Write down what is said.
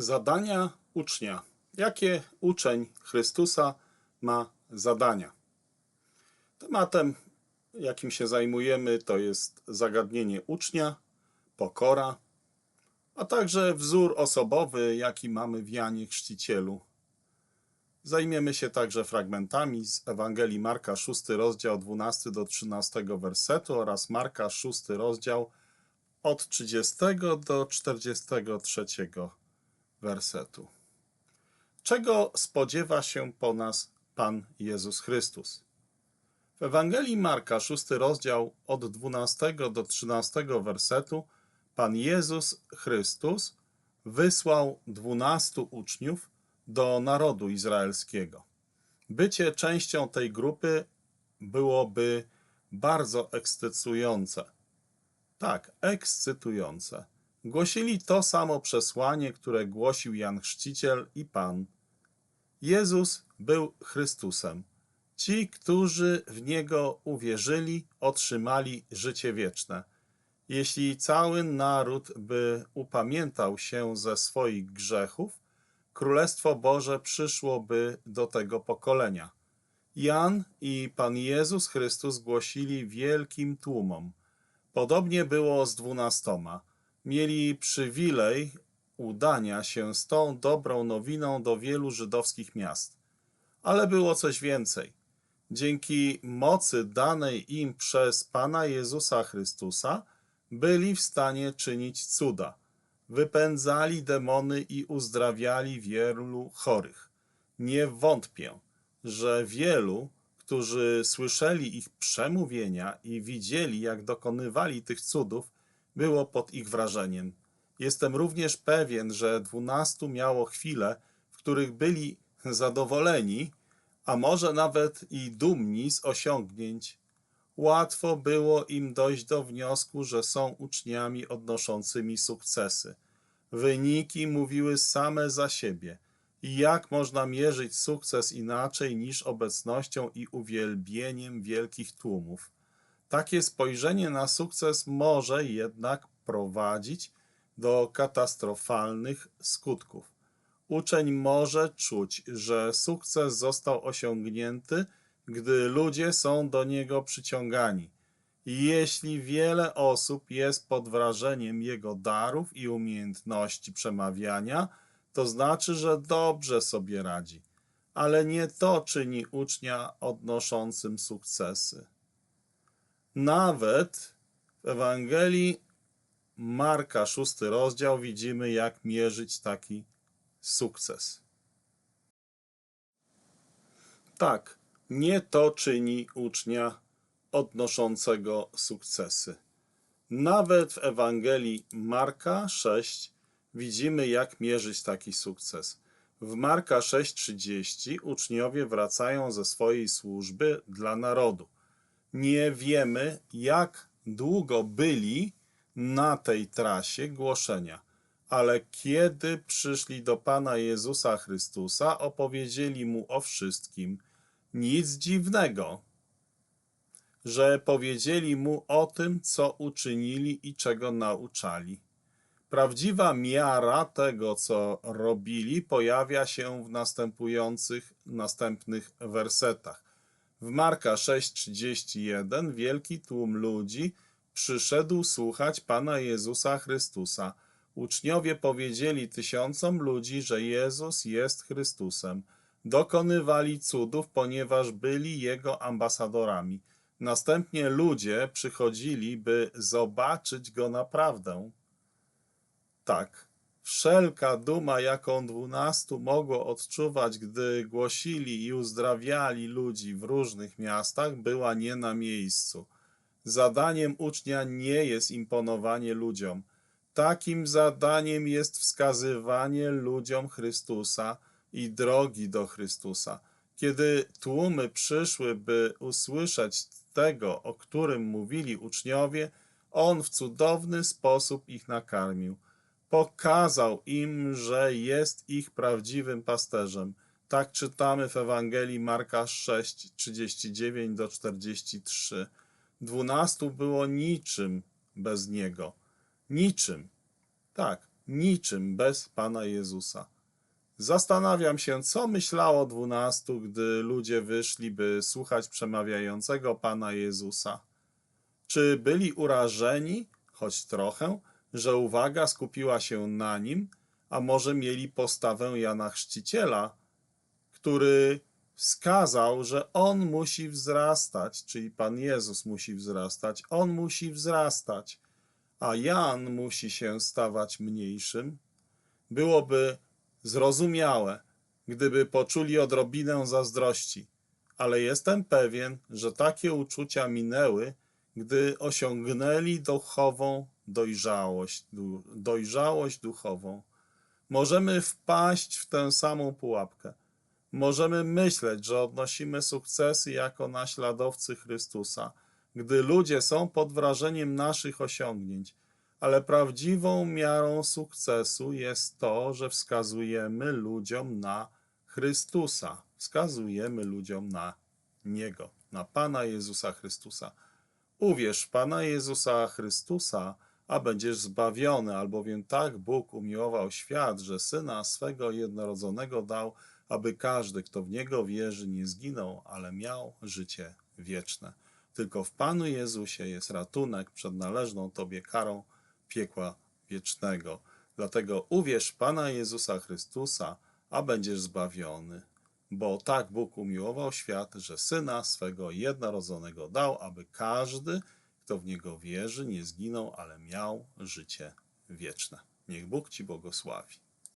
Zadania ucznia. Jakie uczeń Chrystusa ma zadania? Tematem, jakim się zajmujemy, to jest zagadnienie ucznia, pokora, a także wzór osobowy, jaki mamy w Janie Chrzcicielu. Zajmiemy się także fragmentami z Ewangelii Marka 6 rozdział 12 do 13 wersetu oraz Marka 6 rozdział od 30 do 43 wersetu. Czego spodziewa się po nas Pan Jezus Chrystus? W Ewangelii Marka, 6 rozdział od 12 do 13 wersetu, Pan Jezus Chrystus wysłał dwunastu uczniów do narodu izraelskiego. Bycie częścią tej grupy byłoby bardzo ekscytujące. Tak, ekscytujące. Głosili to samo przesłanie, które głosił Jan Chrzciciel i Pan. Jezus był Chrystusem. Ci, którzy w Niego uwierzyli, otrzymali życie wieczne. Jeśli cały naród by upamiętał się ze swoich grzechów, Królestwo Boże przyszłoby do tego pokolenia. Jan i Pan Jezus Chrystus głosili wielkim tłumom. Podobnie było z dwunastoma. Mieli przywilej udania się z tą dobrą nowiną do wielu żydowskich miast. Ale było coś więcej. Dzięki mocy danej im przez Pana Jezusa Chrystusa byli w stanie czynić cuda. Wypędzali demony i uzdrawiali wielu chorych. Nie wątpię, że wielu, którzy słyszeli ich przemówienia i widzieli, jak dokonywali tych cudów, było pod ich wrażeniem. Jestem również pewien, że dwunastu miało chwile, w których byli zadowoleni, a może nawet i dumni z osiągnięć. Łatwo było im dojść do wniosku, że są uczniami odnoszącymi sukcesy. Wyniki mówiły same za siebie. I jak można mierzyć sukces inaczej niż obecnością i uwielbieniem wielkich tłumów? Takie spojrzenie na sukces może jednak prowadzić do katastrofalnych skutków. Uczeń może czuć, że sukces został osiągnięty, gdy ludzie są do niego przyciągani. Jeśli wiele osób jest pod wrażeniem jego darów i umiejętności przemawiania, to znaczy, że dobrze sobie radzi. Ale nie to czyni ucznia odnoszącym sukcesy. Nawet w Ewangelii Marka, szósty rozdział, widzimy, jak mierzyć taki sukces. Tak, nie to czyni ucznia odnoszącego sukcesy. Nawet w Ewangelii Marka 6 widzimy, jak mierzyć taki sukces. W Marka 6:30 uczniowie wracają ze swojej służby dla narodu. Nie wiemy, jak długo byli na tej trasie głoszenia, ale kiedy przyszli do Pana Jezusa Chrystusa, opowiedzieli Mu o wszystkim. Nic dziwnego, że powiedzieli Mu o tym, co uczynili i czego nauczali. Prawdziwa miara tego, co robili, pojawia się w następujących, następnych wersetach. W Marka 6:31 wielki tłum ludzi przyszedł słuchać Pana Jezusa Chrystusa. Uczniowie powiedzieli tysiącom ludzi, że Jezus jest Chrystusem. Dokonywali cudów, ponieważ byli Jego ambasadorami. Następnie ludzie przychodzili, by zobaczyć Go naprawdę. Tak, wszelka duma, jaką dwunastu mogło odczuwać, gdy głosili i uzdrawiali ludzi w różnych miastach, była nie na miejscu. Zadaniem ucznia nie jest imponowanie ludziom. Takim zadaniem jest wskazywanie ludziom Chrystusa i drogi do Chrystusa. Kiedy tłumy przyszły, by usłyszeć tego, o którym mówili uczniowie, on w cudowny sposób ich nakarmił. Pokazał im, że jest ich prawdziwym pasterzem. Tak czytamy w Ewangelii Marka 6, 39 do 43. Dwunastu było niczym bez niego. Niczym. Tak, niczym bez Pana Jezusa. Zastanawiam się, co myślało dwunastu, gdy ludzie wyszli, by słuchać przemawiającego Pana Jezusa. Czy byli urażeni, choć trochę, że uwaga skupiła się na nim, a może mieli postawę Jana Chrzciciela, który wskazał, że on musi wzrastać, czyli Pan Jezus musi wzrastać, on musi wzrastać, a Jan musi się stawać mniejszym? Byłoby zrozumiałe, gdyby poczuli odrobinę zazdrości, ale jestem pewien, że takie uczucia minęły, gdy osiągnęli duchową dojrzałość, dojrzałość duchową. Możemy wpaść w tę samą pułapkę. Możemy myśleć, że odnosimy sukcesy jako naśladowcy Chrystusa, gdy ludzie są pod wrażeniem naszych osiągnięć, ale prawdziwą miarą sukcesu jest to, że wskazujemy ludziom na Chrystusa, wskazujemy ludziom na Niego, na Pana Jezusa Chrystusa. Uwierz Pana Jezusa Chrystusa, a będziesz zbawiony, albowiem tak Bóg umiłował świat, że Syna swego jednorodzonego dał, aby każdy, kto w Niego wierzy, nie zginął, ale miał życie wieczne. Tylko w Panu Jezusie jest ratunek przed należną Tobie karą piekła wiecznego. Dlatego uwierz Pana Jezusa Chrystusa, a będziesz zbawiony. Bo tak Bóg umiłował świat, że Syna swego jednorodzonego dał, aby każdy, kto w Niego wierzy, nie zginął, ale miał życie wieczne. Niech Bóg Ci błogosławi.